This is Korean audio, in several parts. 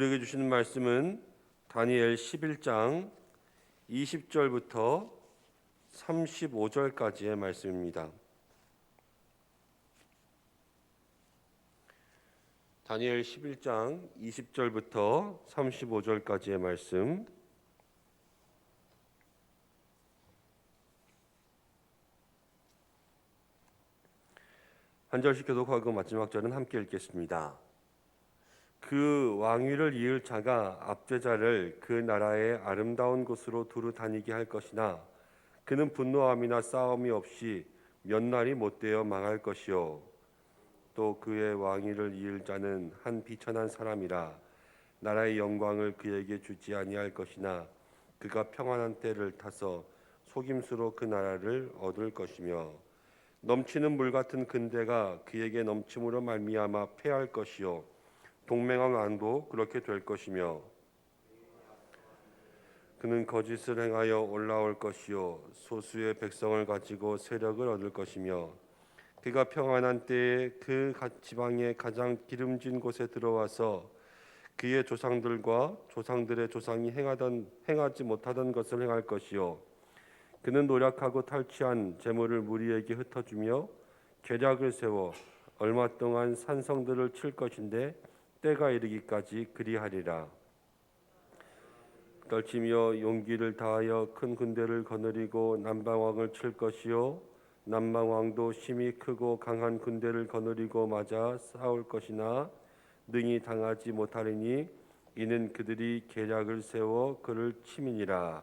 우리에게 주시는 말씀은 다니엘 11장 20절부터 35절까지의 말씀입니다. 다니엘 11장 20절부터 35절까지의 말씀 한 절씩 교독하고 마지막 절은 함께 읽겠습니다. 그 왕위를 이을 자가 압제자를 그 나라의 아름다운 곳으로 두루 다니게 할 것이나 그는 분노함이나 싸움이 없이 몇 날이 못되어 망할 것이요. 또 그의 왕위를 이을 자는 한 비천한 사람이라 나라의 영광을 그에게 주지 아니할 것이나 그가 평안한 때를 타서 속임수로 그 나라를 얻을 것이며 넘치는 물 같은 근대가 그에게 넘침으로 말미암아 패할 것이요 동맹왕 왕도 그렇게 될 것이며 그는 거짓을 행하여 올라올 것이요 소수의 백성을 가지고 세력을 얻을 것이며 그가 평안한 때에 그 지방의 가장 기름진 곳에 들어와서 그의 조상들과 조상들의 조상이 행하던 행하지 못하던 것을 행할 것이요 그는 노력하고 탈취한 재물을 무리에게 흩어주며 계략을 세워 얼마 동안 산성들을 칠 것인데 때가 이르기까지 그리하리라. 떨치며 용기를 다하여 큰 군대를 거느리고 남방왕을 칠 것이요 남방왕도 심히 크고 강한 군대를 거느리고 맞아 싸울 것이나 능히 당하지 못하리니 이는 그들이 계략을 세워 그를 치민이라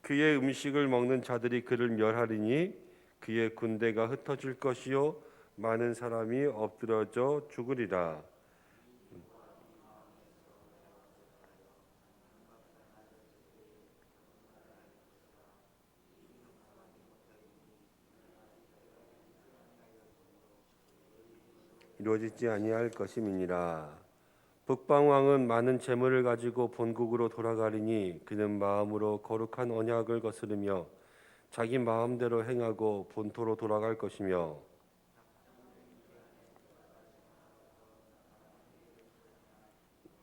그의 음식을 먹는 자들이 그를 멸하리니 그의 군대가 흩어질 것이요 많은 사람이 엎드러져 죽으리라 이루어지지 아니할 것임이니라. 북방 왕은 많은 재물을 가지고 본국으로 돌아가리니 그는 마음으로 거룩한 언약을 거스르며 자기 마음대로 행하고 본토로 돌아갈 것이며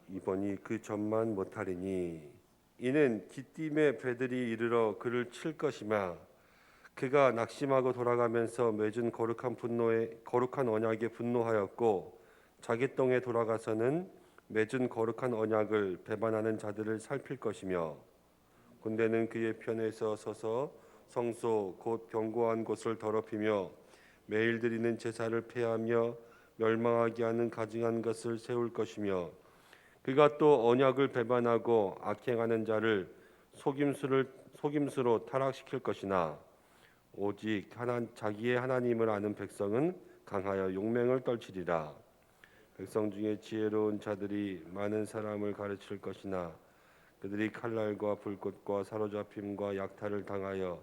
이번이 그 전만 못하리니 이는 기띔의 배들이 이르러 그를 칠 것이며 그가 낙심하고 돌아가면서 맺은 거룩한 분노에 거룩한 언약에 분노하였고 자기 땅에 돌아가서는 맺은 거룩한 언약을 배반하는 자들을 살필 것이며 군대는 그의 편에서 서서 성소 곧 견고한 곳을 더럽히며 매일 드리는 제사를 폐하며 멸망하게 하는 가증한 것을 세울 것이며 그가 또 언약을 배반하고 악행하는 자를 속임수를 속임수로 타락시킬 것이나 오직 하나 자기의 하나님을 아는 백성은 강하여 용맹을 떨치리라. 백성 중에 지혜로운 자들이 많은 사람을 가르칠 것이나 그들이 칼날과 불꽃과 사로잡힘과 약탈을 당하여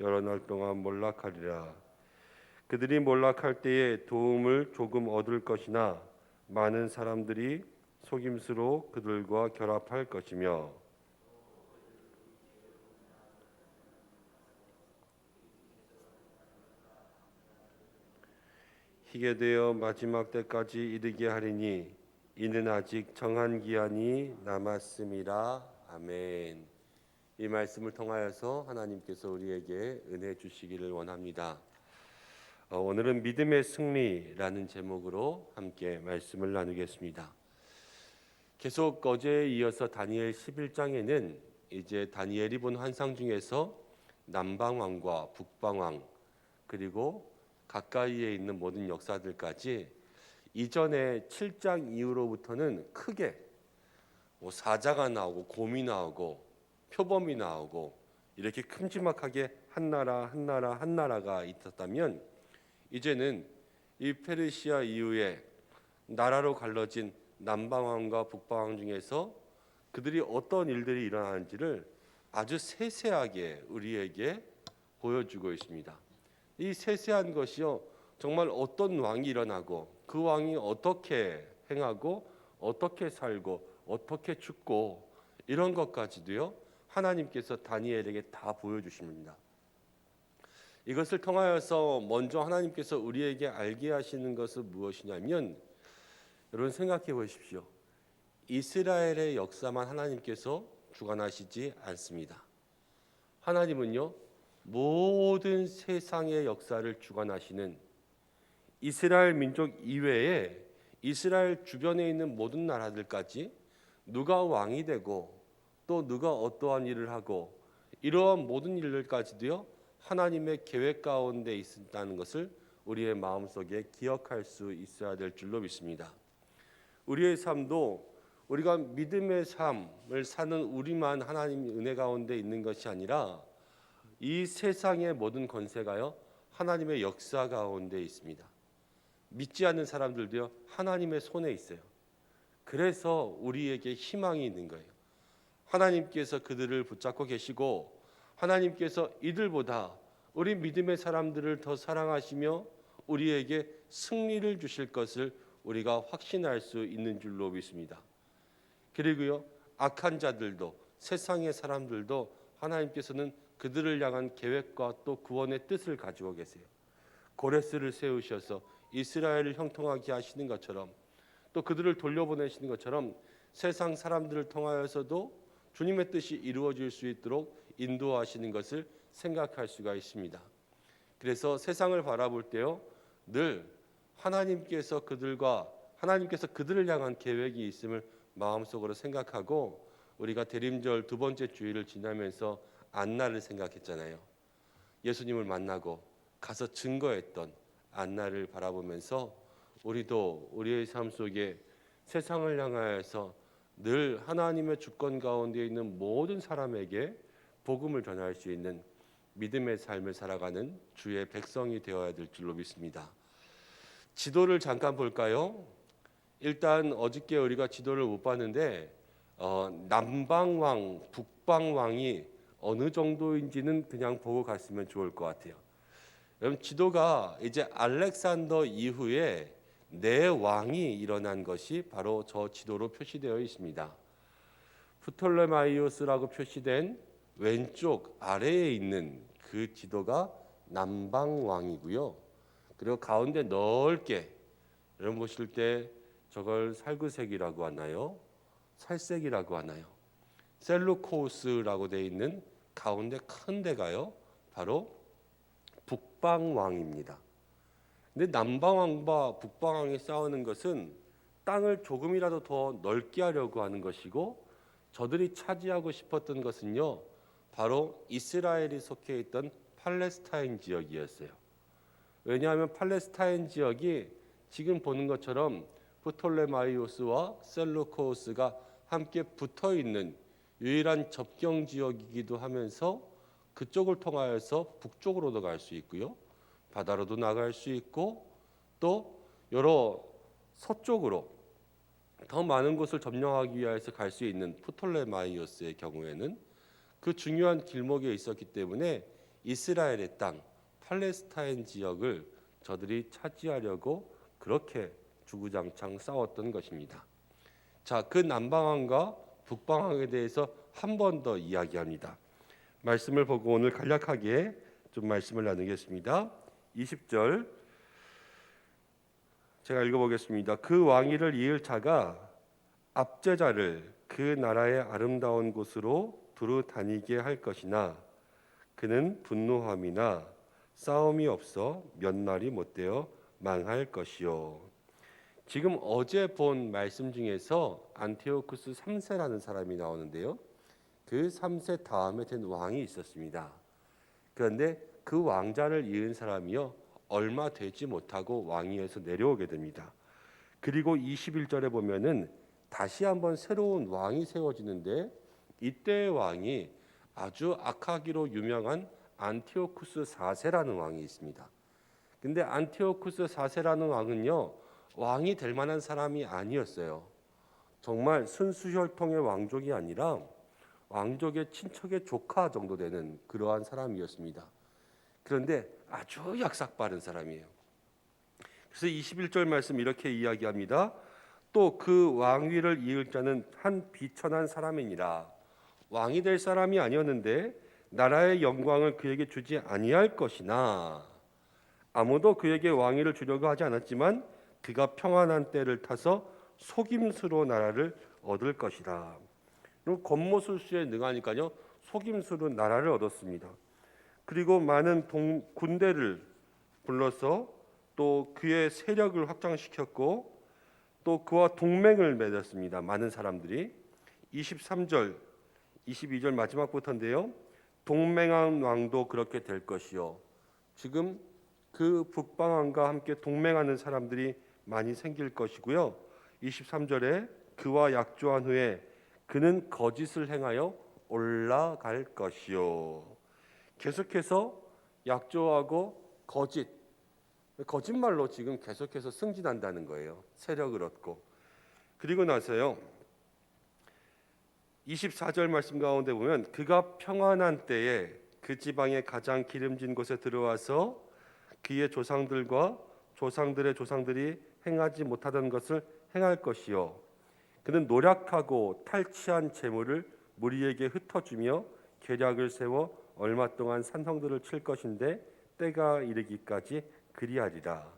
여러 날 동안 몰락하리라. 그들이 몰락할 때에 도움을 조금 얻을 것이나 많은 사람들이 속임수로 그들과 결합할 것이며 희게 되어 마지막 때까지 이르게 하리니 이는 아직 정한 기한이 남았음이라 아멘. 이 말씀을 통하여서 하나님께서 우리에게 은혜 주시기를 원합니다. 어, 오늘은 믿음의 승리라는 제목으로 함께 말씀을 나누겠습니다. 계속 어제에 이어서 다니엘 11장에는 이제 다니엘이 본 환상 중에서 남방왕과 북방왕 그리고 가까이에 있는 모든 역사들까지 이전에 7장 이후로부터는 크게 뭐 사자가 나오고 곰이 나오고 표범이 나오고 이렇게 큼지막하게 한 나라 한 나라 한 나라가 있었다면 이제는 이 페르시아 이후에 나라로 갈라진 남방왕과 북방왕 중에서 그들이 어떤 일들이 일어나는지를 아주 세세하게 우리에게 보여주고 있습니다. 이 세세한 것이요 정말 어떤 왕이 일어나고 그 왕이 어떻게 행하고 어떻게 살고 어떻게 죽고 이런 것까지도요 하나님께서 다니엘에게 다 보여주십니다. 이것을 통하여서 먼저 하나님께서 우리에게 알게 하시는 것은 무엇이냐면 여러분 생각해 보십시오. 이스라엘의 역사만 하나님께서 주관하시지 않습니다. 하나님은요 모든 세상의 역사를 주관하시는 이스라엘 민족 이외에 이스라엘 주변에 있는 모든 나라들까지 누가 왕이 되고 또 누가 어떠한 일을 하고 이러한 모든 일들까지도요 하나님의 계획 가운데 있다는 것을 우리의 마음속에 기억할 수 있어야 될 줄로 믿습니다. 우리의 삶도 우리가 믿음의 삶을 사는 우리만 하나님 은혜 가운데 있는 것이 아니라 이 세상의 모든 권세가요 하나님의 역사 가운데 있습니다. 믿지 않는 사람들도요 하나님의 손에 있어요. 그래서 우리에게 희망이 있는 거예요. 하나님께서 그들을 붙잡고 계시고 하나님께서 이들보다 우리 믿음의 사람들을 더 사랑하시며 우리에게 승리를 주실 것을 우리가 확신할 수 있는 줄로 믿습니다. 그리고요 악한 자들도 세상의 사람들도 하나님께서는 그들을 향한 계획과 또 구원의 뜻을 가지고 계세요. 고레스를 세우셔서 이스라엘을 형통하게 하시는 것처럼 또 그들을 돌려보내시는 것처럼 세상 사람들을 통하여서도 주님의 뜻이 이루어질 수 있도록 인도하시는 것을 생각할 수가 있습니다. 그래서 세상을 바라볼 때요 늘 하나님께서 그들과 하나님께서 그들을 향한 계획이 있음을 마음속으로 생각하고 우리가 대림절 두 번째 주일을 지나면서 안나를 생각했잖아요. 예수님을 만나고 가서 증거했던 안나를 바라보면서 우리도 우리의 삶 속에 세상을 향하여서 늘 하나님의 주권 가운데 있는 모든 사람에게 복음을 전할 수 있는 믿음의 삶을 살아가는 주의 백성이 되어야 될 줄로 믿습니다. 지도를 잠깐 볼까요? 일단 어저께 우리가 지도를 못 봤는데 어, 남방왕, 북방왕이 어느 정도인지는 그냥 보고 갔으면 좋을 것 같아요. 여러분 지도가 이제 알렉산더 이후에 네 왕이 일어난 것이 바로 저 지도로 표시되어 있습니다. 프톨레마이오스라고 표시된 왼쪽 아래에 있는 그 지도가 남방 왕이고요. 그리고 가운데 넓게 여러분 보실 때 저걸 살구색이라고 하나요? 살색이라고 하나요? 셀루코스라고 되어 있는 가운데 큰 데가요. 바로 북방왕입니다. 근데 남방왕과 북방왕이 싸우는 것은 땅을 조금이라도 더 넓게 하려고 하는 것이고 저들이 차지하고 싶었던 것은요. 바로 이스라엘이 속해 있던 팔레스타인 지역이었어요. 왜냐하면 팔레스타인 지역이 지금 보는 것처럼 프톨레마이오스와 셀루코스가 함께 붙어 있는 유일한 접경 지역이기도 하면서 그쪽을 통하여서 북쪽으로도 갈 수 있고요. 바다로도 나갈 수 있고 또 여러 서쪽으로 더 많은 곳을 점령하기 위해서 갈 수 있는 프톨레마이오스의 경우에는 그 중요한 길목에 있었기 때문에 이스라엘의 땅 팔레스타인 지역을 저들이 차지하려고 그렇게 주구장창 싸웠던 것입니다. 자, 그 남방왕과 북방왕에 대해서 한 번 더 이야기합니다. 말씀을 보고 오늘 간략하게 좀 말씀을 나누겠습니다. 20절 제가 읽어보겠습니다. 그 왕위를 이을 자가 압제자를 그 나라의 아름다운 곳으로 두루 다니게 할 것이나 그는 분노함이나 싸움이 없어 몇 날이 못되어 망할 것이요. 지금 어제 본 말씀 중에서 안티오쿠스 3세라는 사람이 나오는데요. 그 3세 다음에 된 왕이 있었습니다. 그런데 그 왕자를 이은 사람이요. 얼마 되지 못하고 왕위에서 내려오게 됩니다. 그리고 21절에 보면은 다시 한번 새로운 왕이 세워지는데 이때의 왕이 아주 악하기로 유명한 안티오쿠스 4세라는 왕이 있습니다. 근데 안티오쿠스 4세라는 왕은요. 왕이 될 만한 사람이 아니었어요. 정말 순수 혈통의 왕족이 아니라 왕족의 친척의 조카 정도 되는 그러한 사람이었습니다. 그런데 아주 약삭 빠른 사람이에요. 그래서 21절 말씀 이렇게 이야기합니다. 또 그 왕위를 이을 자는 한 비천한 사람이니라. 왕이 될 사람이 아니었는데 나라의 영광을 그에게 주지 아니할 것이나 아무도 그에게 왕위를 주려고 하지 않았지만 그가 평안한 때를 타서 속임수로 나라를 얻을 것이다. 그리고 권모술수에 능하니까요 속임수로 나라를 얻었습니다. 그리고 많은 동, 군대를 불러서 또 그의 세력을 확장시켰고 또 그와 동맹을 맺었습니다. 많은 사람들이 23절, 22절 마지막부터인데요. 동맹한 왕도 그렇게 될 것이요. 지금 그 북방왕과 함께 동맹하는 사람들이 많이 생길 것이고요. 23절에 그와 약조한 후에 그는 거짓을 행하여 올라갈 것이요. 계속해서 약조하고 거짓 거짓말로 지금 계속해서 승진한다는 거예요. 세력을 얻고 그리고 나서요. 24절 말씀 가운데 보면 그가 평안한 때에 그 지방의 가장 기름진 곳에 들어와서 그의 조상들과 조상들의 조상들이 행하지 못하던 것을 행할 것이요 그는 노력하고 탈취한 재물을 무리에게 흩어주며 계략을 세워 얼마 동안 산성들을 칠 것인데 때가 이르기까지 그리하리라.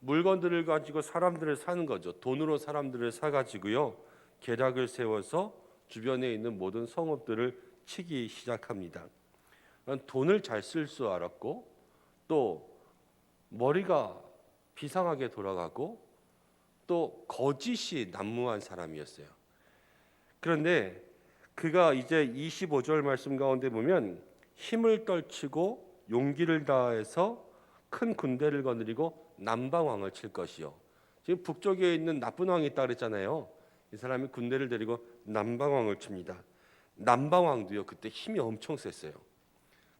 물건들을 가지고 사람들을 사는 거죠. 돈으로 사람들을 사 가지고요. 계략을 세워서 주변에 있는 모든 성읍들을 치기 시작합니다. 난 돈을 잘 쓸 줄 알았고 또 머리가 비상하게 돌아가고 또 거짓이 난무한 사람이었어요. 그런데 그가 이제 25절 말씀 가운데 보면 힘을 떨치고 용기를 다해서 큰 군대를 거느리고 남방왕을 칠 것이요. 지금 북쪽에 있는 나쁜 왕이 있다 그랬잖아요. 이 사람이 군대를 데리고 남방왕을 칩니다. 남방왕도요 그때 힘이 엄청 셌어요.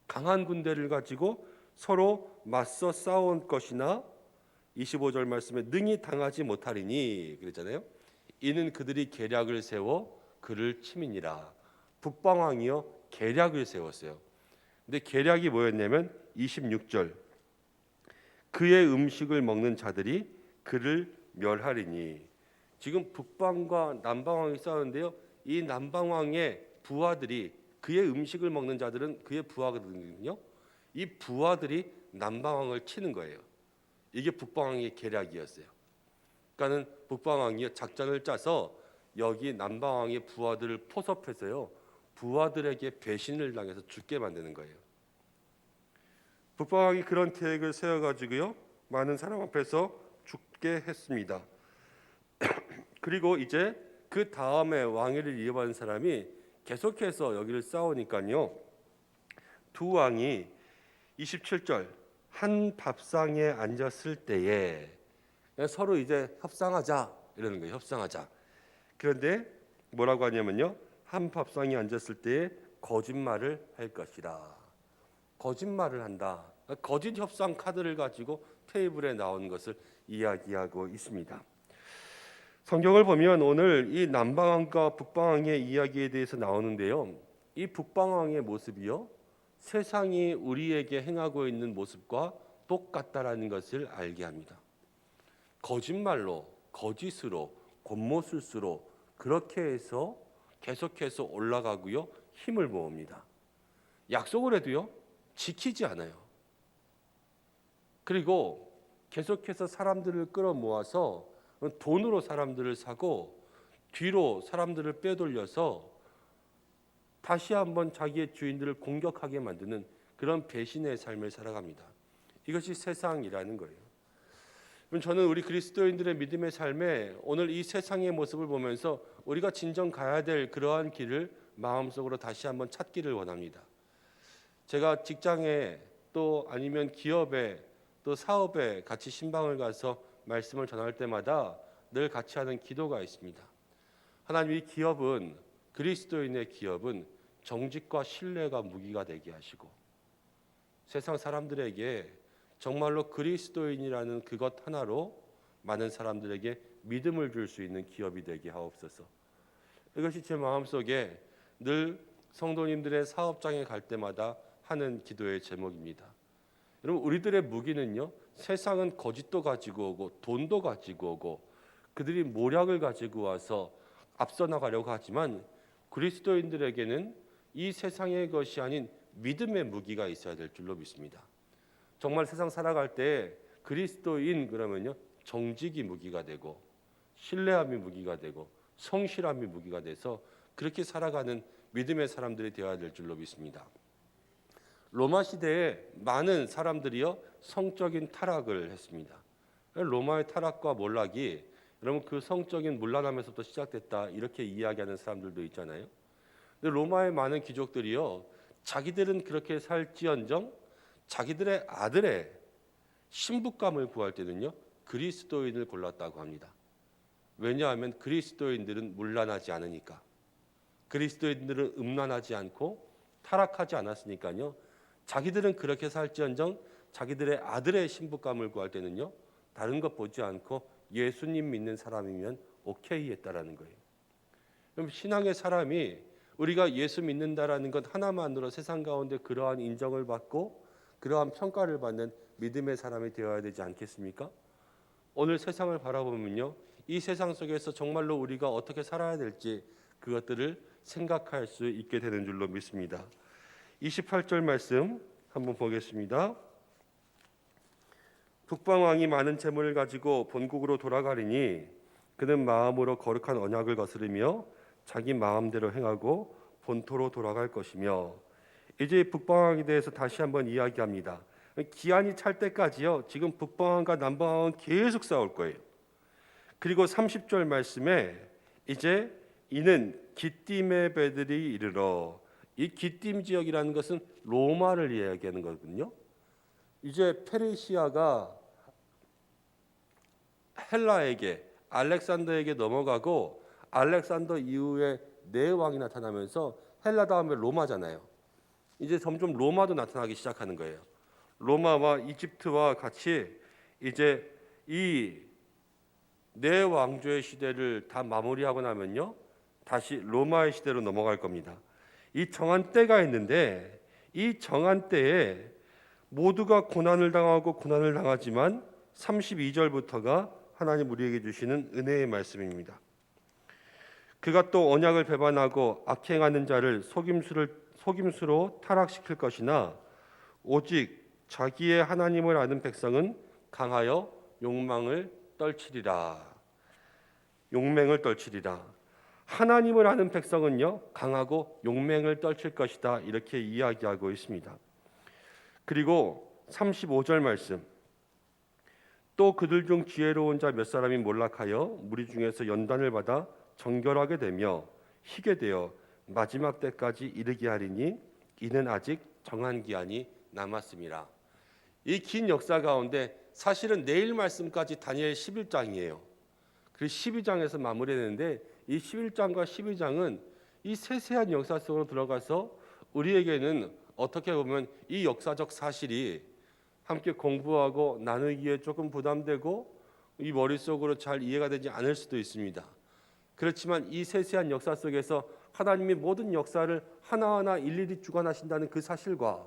강한 군대를 가지고 서로 맞서 싸운 것이나 25절 말씀에 능히 당하지 못하리니 그랬잖아요. 이는 그들이 계략을 세워 그를 치민이라. 북방왕이요 계략을 세웠어요. 근데 계략이 뭐였냐면 26절 그의 음식을 먹는 자들이 그를 멸하리니 지금 북방과 남방왕이 싸우는데요. 이 남방왕의 부하들이 그의 음식을 먹는 자들은 그의 부하거든요. 이 부하들이 남방왕을 치는 거예요. 이게 북방왕의 계략이었어요. 그러니까는 북방왕이 작전을 짜서 여기 남방왕의 부하들을 포섭해서요. 부하들에게 배신을 당해서 죽게 만드는 거예요. 북방왕이 그런 계획을 세워 가지고요. 많은 사람 앞에서 죽게 했습니다. 그리고 이제 그 다음에 왕위를 이어받은 사람이 계속해서 여기를 싸우니까요. 두 왕이 27절 한 밥상에 앉았을 때에 서로 이제 협상하자 이러는 거예요. 협상하자. 그런데 뭐라고 하냐면요. 한 밥상에 앉았을 때에 거짓말을 할 것이다. 거짓말을 한다. 거짓 협상 카드를 가지고 테이블에 나온 것을 이야기하고 있습니다. 성경을 보면 오늘 이 남방왕과 북방왕의 이야기에 대해서 나오는데요. 이 북방왕의 모습이요. 세상이 우리에게 행하고 있는 모습과 똑같다라는 것을 알게 합니다. 거짓말로, 거짓으로, 곤모술수로 그렇게 해서 계속해서 올라가고요. 힘을 모읍니다. 약속을 해도요. 지키지 않아요. 그리고 계속해서 사람들을 끌어모아서 돈으로 사람들을 사고 뒤로 사람들을 빼돌려서 다시 한번 자기의 주인들을 공격하게 만드는 그런 배신의 삶을 살아갑니다. 이것이 세상이라는 거예요. 저는 우리 그리스도인들의 믿음의 삶에 오늘 이 세상의 모습을 보면서 우리가 진정 가야 될 그러한 길을 마음속으로 다시 한번 찾기를 원합니다. 제가 직장에 또 아니면 기업에 또 사업에 같이 신방을 가서 말씀을 전할 때마다 늘 같이 하는 기도가 있습니다. 하나님 이 기업은 그리스도인의 기업은 정직과 신뢰가 무기가 되게 하시고 세상 사람들에게 정말로 그리스도인이라는 그것 하나로 많은 사람들에게 믿음을 줄 수 있는 기업이 되게 하옵소서. 이것이 제 마음속에 늘 성도님들의 사업장에 갈 때마다 하는 기도의 제목입니다. 여러분 우리들의 무기는요. 세상은 거짓도 가지고 오고 돈도 가지고 오고 그들이 모략을 가지고 와서 앞서 나가려고 하지만 그리스도인들에게는 이 세상의 것이 아닌 믿음의 무기가 있어야 될 줄로 믿습니다. 정말 세상 살아갈 때 그리스도인 그러면요 정직이 무기가 되고 신뢰함이 무기가 되고 성실함이 무기가 돼서 그렇게 살아가는 믿음의 사람들이 되어야 될 줄로 믿습니다. 로마 시대에 많은 사람들이요 성적인 타락을 했습니다. 로마의 타락과 몰락이 여러분 그 성적인 문란함에서부터 시작됐다 이렇게 이야기하는 사람들도 있잖아요. 로마의 많은 귀족들이요 자기들은 그렇게 살지언정 자기들의 아들의 신부감을 구할 때는요 그리스도인을 골랐다고 합니다. 왜냐하면 그리스도인들은 문란하지 않으니까 그리스도인들은 음란하지 않고 타락하지 않았으니까요. 자기들은 그렇게 살지언정 자기들의 아들의 신부감을 구할 때는요 다른 것 보지 않고 예수님 믿는 사람이면 오케이 했다라는 거예요. 그럼 신앙의 사람이 우리가 예수 믿는다라는 것 하나만으로 세상 가운데 그러한 인정을 받고 그러한 평가를 받는 믿음의 사람이 되어야 되지 않겠습니까? 오늘 세상을 바라보면요. 이 세상 속에서 정말로 우리가 어떻게 살아야 될지 그것들을 생각할 수 있게 되는 줄로 믿습니다. 28절 말씀 한번 보겠습니다. 북방왕이 많은 재물을 가지고 본국으로 돌아가리니 그는 마음으로 거룩한 언약을 거스르며 자기 마음대로 행하고 본토로 돌아갈 것이며 이제 북방왕에 대해서 다시 한번 이야기합니다. 기한이 찰 때까지요. 지금 북방왕과 남방왕은 계속 싸울 거예요. 그리고 30절 말씀에 이제 이는 기띔의 배들이 이르러 이 기띔 지역이라는 것은 로마를 이야기하는 거거든요. 이제 페르시아가 헬라에게 알렉산더에게 넘어가고 알렉산더 이후에 네 왕이 나타나면서 헬라 다음에 로마잖아요. 이제 점점 로마도 나타나기 시작하는 거예요. 로마와 이집트와 같이 이제 이 네 왕조의 시대를 다 마무리하고 나면요. 다시 로마의 시대로 넘어갈 겁니다. 이 정한 때가 있는데 이 정한 때에 모두가 고난을 당하고 고난을 당하지만 32절부터가 하나님 우리에게 주시는 은혜의 말씀입니다. 그가 또 언약을 배반하고 악행하는 자를 속임수를 속임수로 타락시킬 것이나 오직 자기의 하나님을 아는 백성은 강하여 욕망을 떨치리라. 용맹을 떨치리라. 하나님을 아는 백성은요 강하고 용맹을 떨칠 것이다 이렇게 이야기하고 있습니다. 그리고 35절 말씀 또 그들 중 지혜로운 자 몇 사람이 몰락하여 무리 중에서 연단을 받아 정결하게 되며 희게 되어 마지막 때까지 이르게 하리니 이는 아직 정한 기한이 남았습니다. 이 긴 역사 가운데 사실은 내일 말씀까지 다니엘 11장이에요. 그 12장에서 마무리되는데 이 11장과 12장은 이 세세한 역사 속으로 들어가서 우리에게는 어떻게 보면 이 역사적 사실이 함께 공부하고 나누기에 조금 부담되고 이 머릿속으로 잘 이해가 되지 않을 수도 있습니다. 그렇지만 이 세세한 역사 속에서 하나님이 모든 역사를 하나하나 일일이 주관하신다는 그 사실과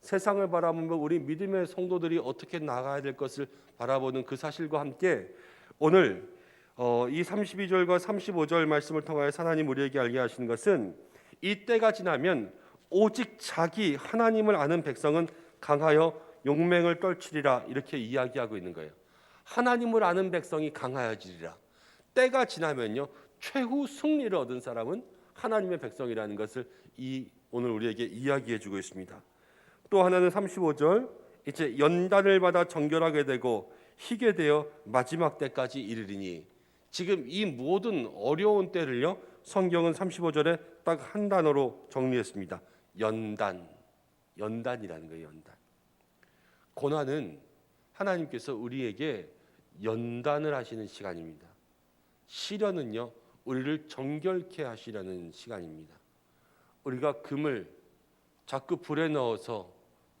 세상을 바라보며 우리 믿음의 성도들이 어떻게 나가야 될 것을 바라보는 그 사실과 함께 오늘 어, 이 32절과 35절 말씀을 통하여 하나님 우리에게 알게 하시는 것은 이 때가 지나면 오직 자기 하나님을 아는 백성은 강하여 용맹을 떨치리라 이렇게 이야기하고 있는 거예요. 하나님을 아는 백성이 강하여지리라. 때가 지나면요 최후 승리를 얻은 사람은 하나님의 백성이라는 것을 이 오늘 우리에게 이야기해 주고 있습니다. 또 하나는 35절 이제 연단을 받아 정결하게 되고 희게 되어 마지막 때까지 이르리니 지금 이 모든 어려운 때를요 성경은 35절에 딱 한 단어로 정리했습니다. 연단. 연단이라는 거예요, 연단. 고난은 하나님께서 우리에게 연단을 하시는 시간입니다. 시련은요, 우리를 정결케 하시려는 시간입니다. 우리가 금을 자꾸 불에 넣어서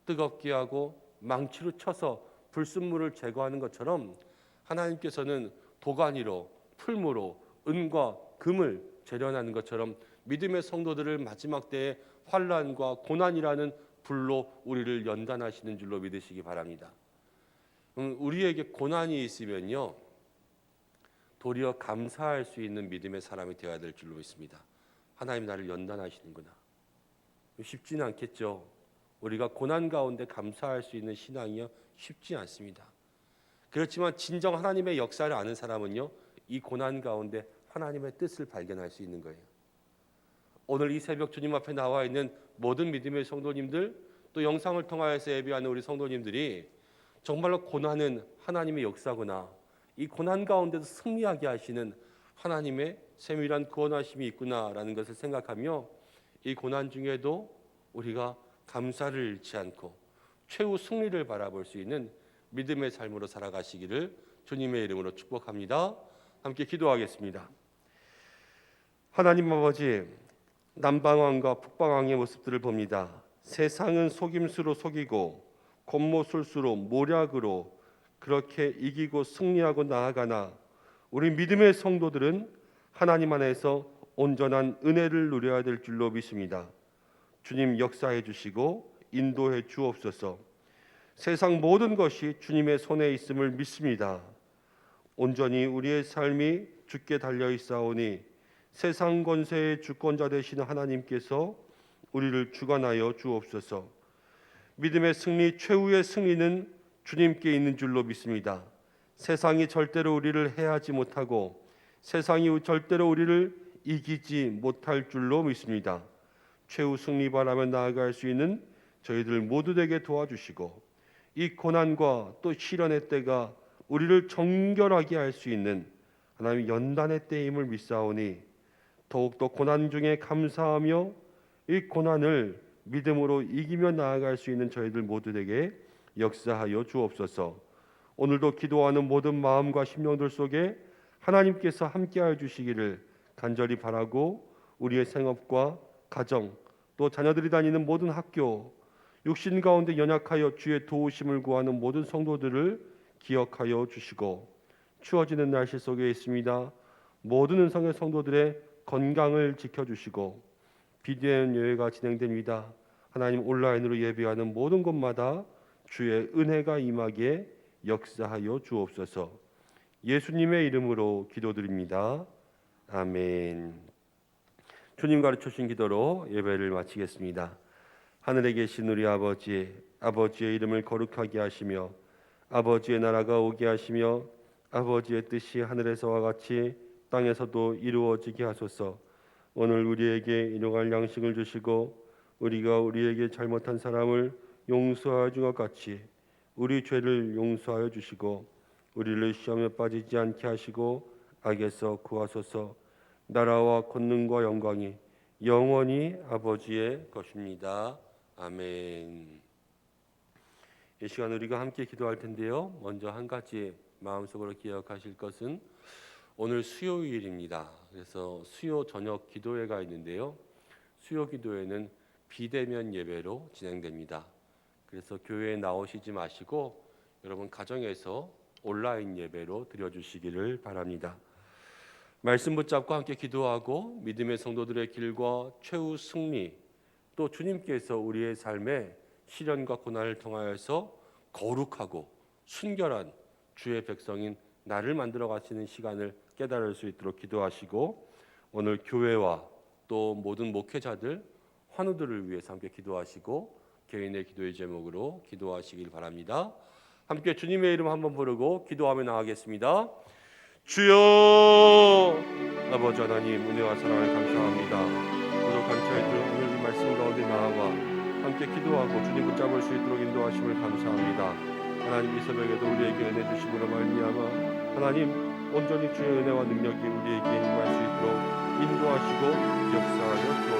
뜨겁게 하고 망치로 쳐서 불순물을 제거하는 것처럼 하나님께서는 도가니로 풀무로 은과 금을 재련하는 것처럼 믿음의 성도들을 마지막 때에 환란과 고난이라는 불로 우리를 연단하시는 줄로 믿으시기 바랍니다. 음, 우리에게 고난이 있으면요 도리어 감사할 수 있는 믿음의 사람이 되어야 될 줄로 믿습니다. 하나님 나를 연단하시는구나. 쉽지는 않겠죠. 우리가 고난 가운데 감사할 수 있는 신앙이요 쉽지 않습니다. 그렇지만 진정 하나님의 역사를 아는 사람은요 이 고난 가운데 하나님의 뜻을 발견할 수 있는 거예요. 오늘 이 새벽 주님 앞에 나와 있는 모든 믿음의 성도님들 또 영상을 통하여서 예배하는 우리 성도님들이 정말로 고난은 하나님의 역사구나. 이 고난 가운데도 승리하게 하시는 하나님의 세밀한 구원하심이 있구나라는 것을 생각하며 이 고난 중에도 우리가 감사를 잃지 않고 최후 승리를 바라볼 수 있는 믿음의 삶으로 살아가시기를 주님의 이름으로 축복합니다. 함께 기도하겠습니다. 하나님 아버지 남방왕과 북방왕의 모습들을 봅니다. 세상은 속임수로 속이고 겉모술수로 모략으로 그렇게 이기고 승리하고 나아가나 우리 믿음의 성도들은 하나님 안에서 온전한 은혜를 누려야 될 줄로 믿습니다. 주님 역사해 주시고 인도해 주옵소서. 세상 모든 것이 주님의 손에 있음을 믿습니다. 온전히 우리의 삶이 주께 달려 있사오니 세상 권세의 주권자 되시는 하나님께서 우리를 주관하여 주옵소서. 믿음의 승리 최후의 승리는 주님께 있는 줄로 믿습니다. 세상이 절대로 우리를 해하지 못하고 세상이 절대로 우리를 이기지 못할 줄로 믿습니다. 최후 승리 바라며 나아갈 수 있는 저희들 모두 되게 도와주시고 이 고난과 또 시련의 때가 우리를 정결하게 할 수 있는 하나님 연단의 때임을 믿사오니 더욱더 고난 중에 감사하며 이 고난을 믿음으로 이기며 나아갈 수 있는 저희들 모두에게 역사하여 주옵소서. 오늘도 기도하는 모든 마음과 심령들 속에 하나님께서 함께하여 주시기를 간절히 바라고 우리의 생업과 가정 또 자녀들이 다니는 모든 학교 육신 가운데 연약하여 주의 도우심을 구하는 모든 성도들을 기억하여 주시고 추워지는 날씨 속에 있습니다. 모든 은성의 성도들의 건강을 지켜주시고 비대면 예배가 진행됩니다. 하나님 온라인으로 예배하는 모든 곳마다 주의 은혜가 임하게 역사하여 주옵소서. 예수님의 이름으로 기도드립니다. 아멘. 주님 가르쳐 주신 기도로 예배를 마치겠습니다. 하늘에 계신 우리 아버지, 아버지의 이름을 거룩하게 하시며 아버지의 나라가 오게 하시며 아버지의 뜻이 하늘에서와 같이 땅에서도 이루어지게 하소서. 오늘 우리에게 일용할 양식을 주시고 우리가 우리에게 잘못한 사람을 용서하여 준 것 같이 우리 죄를 용서하여 주시고 우리를 시험에 빠지지 않게 하시고 악에서 구하소서. 나라와 권능과 영광이 영원히 아버지의 것입니다. 아멘. 이 시간 우리가 함께 기도할 텐데요. 먼저 한 가지 마음속으로 기억하실 것은 오늘 수요일입니다. 그래서 수요 저녁 기도회가 있는데요. 수요 기도회는 비대면 예배로 진행됩니다. 그래서 교회에 나오시지 마시고 여러분 가정에서 온라인 예배로 드려주시기를 바랍니다. 말씀 붙잡고 함께 기도하고 믿음의 성도들의 길과 최후 승리 또 주님께서 우리의 삶에 시련과 고난을 통하여서 거룩하고 순결한 주의 백성인 나를 만들어 가시는 시간을 깨달을 수 있도록 기도하시고 오늘 교회와 또 모든 목회자들 환우들을 위해서 함께 기도하시고 개인의 기도의 제목으로 기도하시길 바랍니다. 함께 주님의 이름 한번 부르고 기도하며 나가겠습니다. 주여 아버지 하나님 은혜와 사랑을 감사합니다. 부족한 저희들 오늘 이 말씀 가운데 나아가 함께 기도하고 주님 붙잡을 수 있도록 인도하심을 감사합니다. 하나님 이 새벽에도 우리에게 은혜 주심으로 말미암아 하나님 온전히 주의 은혜와 능력이 우리에게 임할 수 있도록 인도하시고 역사하여 주옵소서.